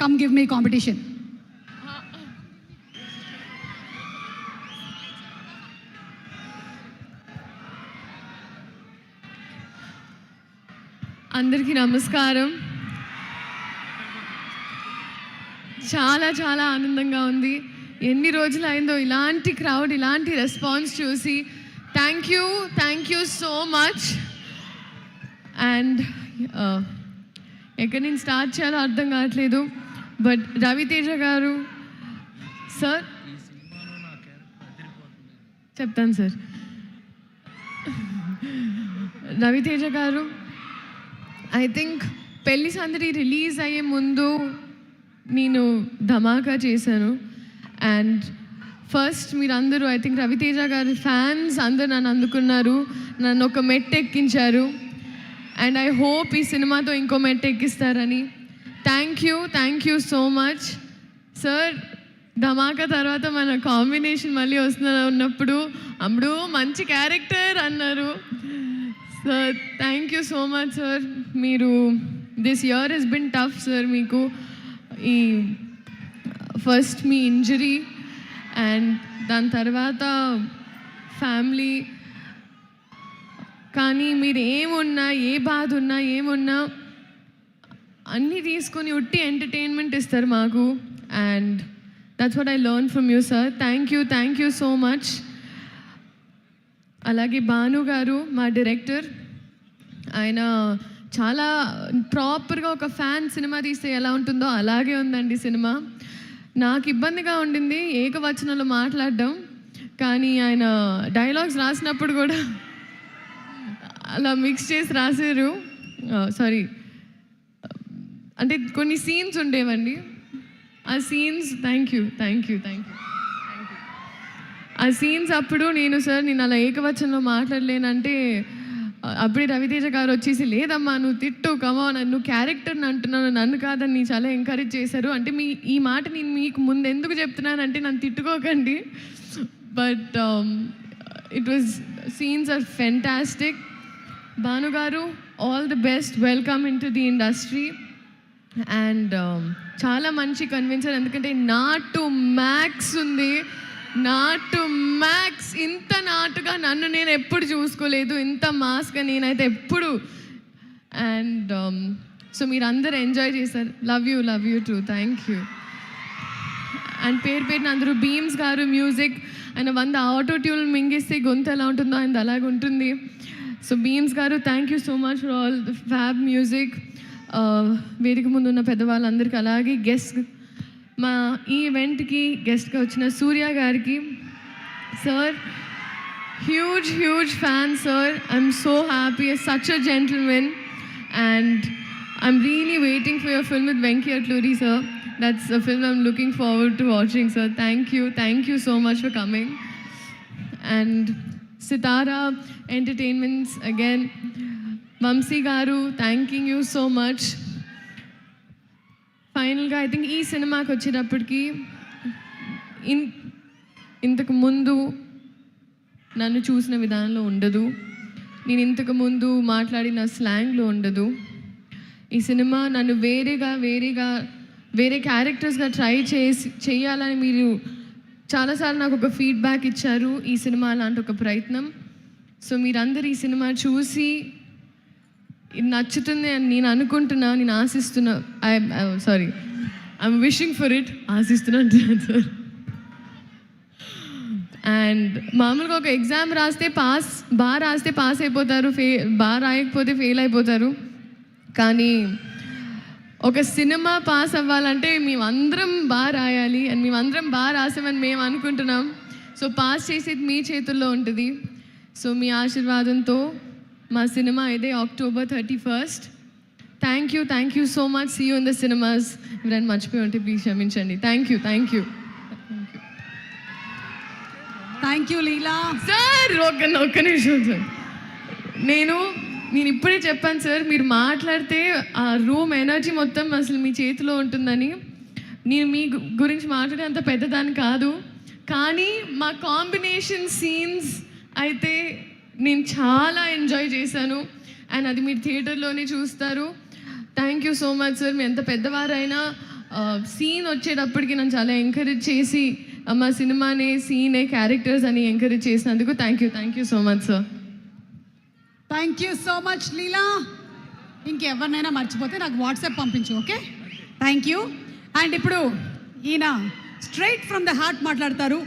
Come give me competition అందరికీ నమస్కారం. చాలా చాలా ఆనందంగా ఉంది. ఎన్ని రోజులు అయిందో ఇలాంటి క్రౌడ్ ఇలాంటి రెస్పాన్స్ చూసి thank you thank you so much and ఎక్కడి నుంచి స్టార్ట్ చేయాలో అర్థం కావట్లేదు. బట్ రవితేజ గారు సార్ చెప్తాను సార్ రవితేజ గారు ఐ థింక్ పెళ్ళి సందడి రిలీజ్ అయ్యే ముందు నేను ధమాకా చేశాను. అండ్ ఫస్ట్ మీరందరూ ఐ థింక్ రవితేజ గారి ఫ్యాన్స్ అందరు నన్ను అందుకున్నారు. నన్ను ఒక మెట్ ఎక్కించారు. అండ్ ఐ హోప్ ఈ సినిమాతో ఇంకో మెట్ ఎక్కిస్తారని. Thank you thank you so much sir Dhamaka తర్వాత మన కాంబినేషన్ మళ్ళీ వస్తున్న ఉన్నప్పుడు అప్పుడు మంచి క్యారెక్టర్ అన్నారు. Sir thank you so much sir మీరు this year has been tough sir మీకు. ఈ ఫస్ట్ మీ ఇంజరీ అండ్ దాని తర్వాత ఫ్యామిలీ కానీ మీరు ఏమున్నా ఏ బాధ ఉన్నా ఏమున్నా అన్నీ తీసుకొని ఉట్టి ఎంటర్టైన్మెంట్ ఇస్తారు మాకు. And that's what I learn from you sir thank you thank you so much అలాగే భాను గారు మా డైరెక్టర్ ఆయన చాలా ప్రాపర్గా ఒక ఫ్యాన్ సినిమా తీస్తే ఎలా ఉంటుందో అలాగే ఉందండి సినిమా నాకు ఇబ్బందిగా ఉండింది ఏకవచనంలో మాట్లాడడం. కానీ ఆయన డైలాగ్స్ రాసినప్పుడు కూడా అలా మిక్స్ చేసి రాశారు. సారీ అంటే కొన్ని సీన్స్ ఉండేవండి. ఆ scenes thank you thank you thank you ఆ సీన్స్ అప్పుడు నేను సార్ నేను అలా ఏకవచనంలో మాట్లాడలేనంటే అప్పుడే రవితేజ గారు వచ్చేసి లేదమ్మా నువ్వు తిట్టు కమా నన్ను క్యారెక్టర్ని అంటున్నాను నన్ను కాదని నీ చాలా ఎంకరేజ్ చేశారు. అంటే మీ ఈ మాట నేను మీకు ముందు ఎందుకు చెప్తున్నానంటే నన్ను తిట్టుకోకండి. But it was scenes are fantastic భానుగారు all the best welcome in to the industry and చాలా మంచి కన్విన్సర్ ఎందుకంటే నాటు మ్యాక్స్ ఉంది. నాటు మ్యాక్స్ ఇంత నాటుగా నన్ను నేను ఎప్పుడు చూసుకోలేదు. ఇంత మాస్గా నేనైతే ఎప్పుడు. అండ్ సో మీరు అందరు ఎంజాయ్ చేశారు. Love you love you too thank you and పేరు పేరున అందరూ బీమ్స్ గారు మ్యూజిక్. ఆయన వంద ఆటో ట్యూన్ మింగిస్తే గొంతు ఎలా ఉంటుందో ఆయన అలాగే ఉంటుంది సో బీమ్స్ గారు thank you so much for all fab music వేదిక ముందు ఉన్న పెద్దవాళ్ళందరికీ అలాగే గెస్ట్ మా ఈ ఈవెంట్కి గెస్ట్గా వచ్చిన సూర్య గారికి sir huge huge fan sir I'm so happy such a gentlemen and I'm really waiting for your film with Venky Atluri sir that's a film I'm looking forward to watching sir thank you thank you so much for coming and Sithara entertainments again. Vamsi గారు thanking you so much ఫైనల్గా I think ఈ సినిమాకి వచ్చేటప్పటికి in ఇంతకు ముందు నన్ను చూసిన విధానంలో ఉండదు. నేను ఇంతకు ముందు మాట్లాడిన స్లాంగ్లో ఉండదు. ఈ సినిమా నన్ను వేరేగా వేరేగా వేరే క్యారెక్టర్స్గా ట్రై చేసి చేయాలని మీరు చాలాసార్లు నాకు ఒక ఫీడ్బ్యాక్ ఇచ్చారు ఈ సినిమా లాంటి ఒక ప్రయత్నం. సో మీరందరూ ఈ సినిమా చూసి ఇది నచ్చుతుంది అని నేను అనుకుంటున్నా నేను ఆశిస్తున్నా I sorry I'm wishing for it ఆశిస్తున్నా అంటున్నాను సార్ అండ్ మామూలుగా ఒక ఎగ్జామ్ రాస్తే పాస్ బాగా రాస్తే పాస్ అయిపోతారు ఫే బాగా రాయకపోతే ఫెయిల్ అయిపోతారు. కానీ ఒక సినిమా పాస్ అవ్వాలంటే మేమందరం బాగా రాయాలి అండ్ మేమందరం బాగా రాసామని మేము అనుకుంటున్నాం. సో పాస్ చేసేది మీ చేతుల్లో ఉంటుంది. సో మీ ఆశీర్వాదంతో మా సినిమా ఇదే October thirty first thank you thank you so much see you in the cinemas ఎవరైనా మర్చిపోయి ఉంటే ప్లీజ్ క్షమించండి. Thank you thank you Thank you, Leela. Sir ఒక్క ఒక్క నిమిషం సార్ నేను నేను ఇప్పుడే చెప్పాను సార్ మీరు మాట్లాడితే ఆ రూమ్ ఎనర్జీ మొత్తం అసలు మీ చేతిలో ఉంటుందని. నేను మీ గురించి మాట్లాడే అంత పెద్దదాన్ని కాదు. కానీ మా కాంబినేషన్ సీన్స్ అయితే నేను చాలా ఎంజాయ్ చేశాను. అండ్ అది మీరు థియేటర్లోనే చూస్తారు. Thank you so much sir మీ ఎంత పెద్దవారైనా సీన్ వచ్చేటప్పటికి నన్ను చాలా ఎంకరేజ్ చేసి మా సినిమానే సీనే క్యారెక్టర్స్ అని ఎంకరేజ్ చేసినందుకు thank you thank you so much sir. Thank you so much Leela ఇంకెవరినైనా మర్చిపోతే నాకు వాట్సాప్ పంపించు ఓకే? థ్యాంక్ యూ అండ్ ఇప్పుడు ఈయన స్ట్రైట్ ఫ్రమ్ ద హార్ట్ మాట్లాడతారు.